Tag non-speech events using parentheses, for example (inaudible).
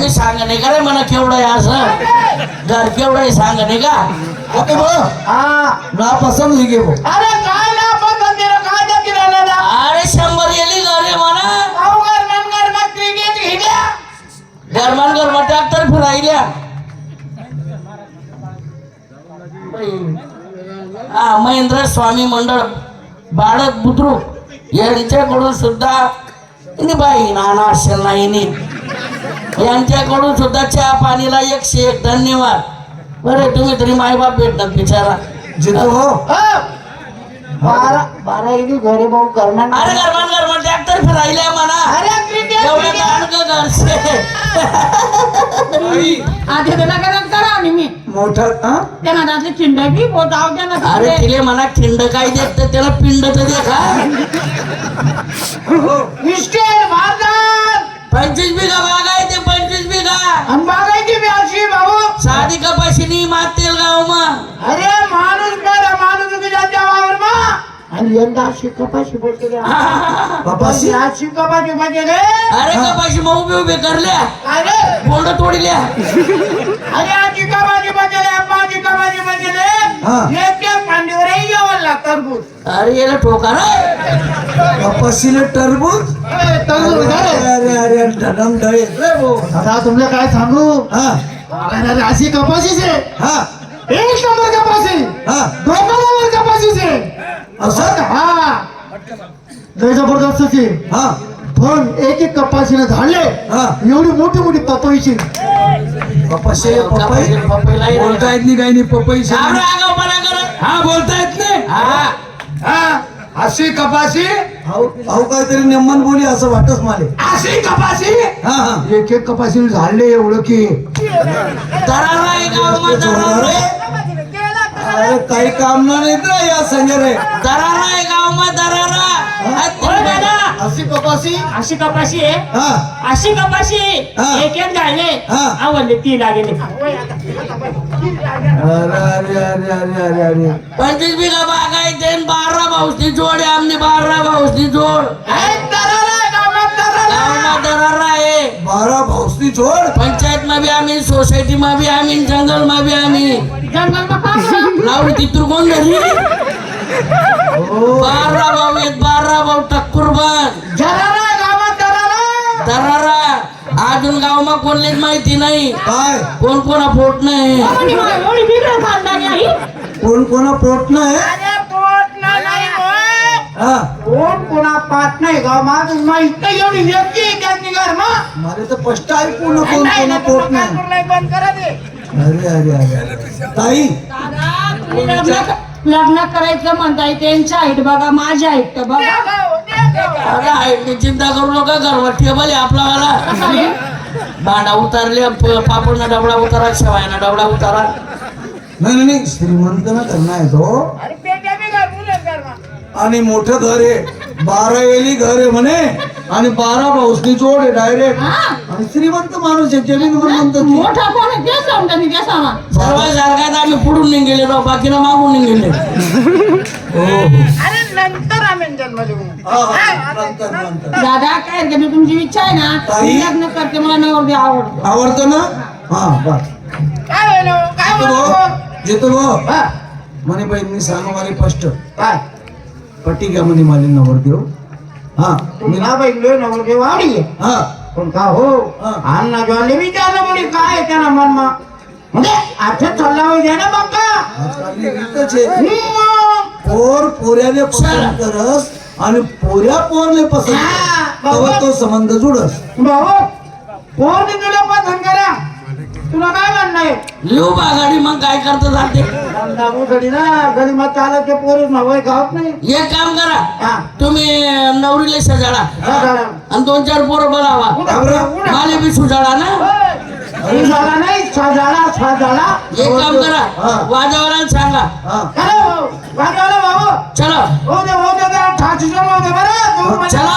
मी सांग नाही का रे मला केवढं आहे असं? घर केवढं आहे सांग नाही का? ओके बो हा. ना बो अरे काय ना पसंत दिलं? काय अरे शंभर गेली घरे म्हणा. क्रिकेट गरमान गरमा ट्रॅक्टर फिरायल्या. हा महेंद्र स्वामी मंडळ बाळक बुद्रुक यांच्याकडून सुद्धा बाई नाना असेल नाही. यांच्याकडून सुद्धा चहा पाणीला एकशे एक. धन्यवाद. बरं तुम्ही तरी मायबाप भेटतात बिचारा. जितो हो. बारा बारा इथे घरी भाऊ करणार अरे गरमान गरमा ट्रॅक्टर फिरायल्या म्हणा. घरचे. आधी त्याला करत करा आणि मी. मोठा हा? त्या अरे तिले म्हणा खिंड काय देत तर त्याला पिंड तर दे का इस्टेट भारतात पंचवीस बिघा बाग यंदा अशी कपाशी बोलते रे. (laughs) कपाशी बोलते रे. अरे कपाशी मग उभे उभे करल्या. अरे. बोंड तोडल्या. अरे आजी कपाशी बोलते रे कपाशी हा. एक एक पांडीवरही यावं लागतं टरबूज. अरे याला ठोका रे. बापाशीले टरबूज? अरे, टरबूज अरे अरे. अरे रे बो दादा तुमले काय सांगू? हा. अरे अशी कपाशीच आहे. हा. एक नंबर कपाशी. हा. दोन नंबर कपाशीच आहे असं? हा. लय जबरदस्त आहे हा. पण एक एक कपाशीने झाडले. हा. एवढी मोठी मोठी पपईची पपई. येईल. बोलता येत नाही काही नाही पपई. हा बोलता येत नाही हा हा. अशी कपाशी. अहो अहो काहीतरी नेमन बोली असं वाटच माले. अशी कपाशी. हा हा. एक एक कपाशीने झाडले एवढं की. अरे काही काम ना नाही तर या संजय रे. दरारा आहे गाव मग दरारा. हा, अशी कपाशी? अशी कपाशी आहे? हा. अशी कपाशी? हा. एक एक झाले. हा. आवडले ती लागेल. अरे अरे अरे अरे अरे अरे. पंचवीस बिघा बाग आहे? ते बारा भाऊसनी जोड आहे आमने बारा भाऊसनी जोड. गावमा दरारा. आहे. बारा भाऊसनी जोड? पंचायत मा बी आम्ही सोसायटी मा बी आम्ही जंगल मा बी आम्ही. जंगल काम लावू तिथून कोण हो बारा भाऊ आहेत बारा भाऊ टक्कुर बन दरारा. अजून गाव मा कोणलेच माहिती नाही. काय? कोण कोणा फोट नाही. आहे? कोण कोणा पोट नाही? हा. कोण कोणा पात नाही ग माझं माहीत नाही एवढी व्यक्ती त्यांनी घर मग मला तर स्पष्ट आहे पूर्ण कोण कोणा पोट नाही. बंद करा दे अरे अरे अरे. ताई. लग्न लग्न करायचं म्हणताय त्यांच्या हाईट बघा माझ्या हाईट बघा. अरे हाईटची चिंता करू नका घरवर टेबल आहे आपला वाला. आहे? भांडा उतारले पापड ना डबडा उतारा शेवाय ना डबडा उतारा. नाही नाही, नाही श्रीमंत ना त्यांना आहे तो. आणि मोठं घर आहे. बारा वेली घर आहे म्हणे. आणि बारा भाऊसनी जोड आहे डायरेक्ट हा? आणि श्रीमंत माणूस आहे जमीन म्हणतात ती. मोठा कोण आहे? ते सांगता मी ते सांगा सर्व सारखाच आम्ही पुढून निघेले राव बाकीनं मागून निघेले अरे नंतर आम्ही जन्म देऊ नंतर नंतर. दादा काय हरकत नाही, तुमची इच्छा आहे ना? ताई? मी लग्न करते मला नवरदी आवडतो. आवडतं ना? हा बस. काय होईल? काय येतो हो? भाऊ येतो भाऊ. हा, म्हणे बाई मी सांगू मला स्पष्ट. काय पट्टी घ्या म्हणे माझी नवर देऊ. हा मी बघलोय ना वाढी आहे. हा. पण का हो. अण्णा जॉले मी त्याला म्हणे काय त्याला मनमा म्हणजे आठवत चालला होते ना हम्म. पोर पोऱ्याने पसंत करस आणि पोऱ्या पोरले पसंत हा, तो संबंध जुडस. भाऊ कोण तुला पसंत करा. तुला काय म्हणणं आहे? लिहू बा गाडी मग काय करता जाते? उघडी ना घरी मग चालत ते पोरीस नवय खात नाही. एक काम करा. तुम्ही नवरीला सजाडा. झाला. आणि दोन चार पोरं उडा. माले बी सुजाडा ना. झाला नाही एक काम करा. हा. सांगा. हा. भाऊ वाजवलं भाऊ चलो. हो दे दे ठाची चला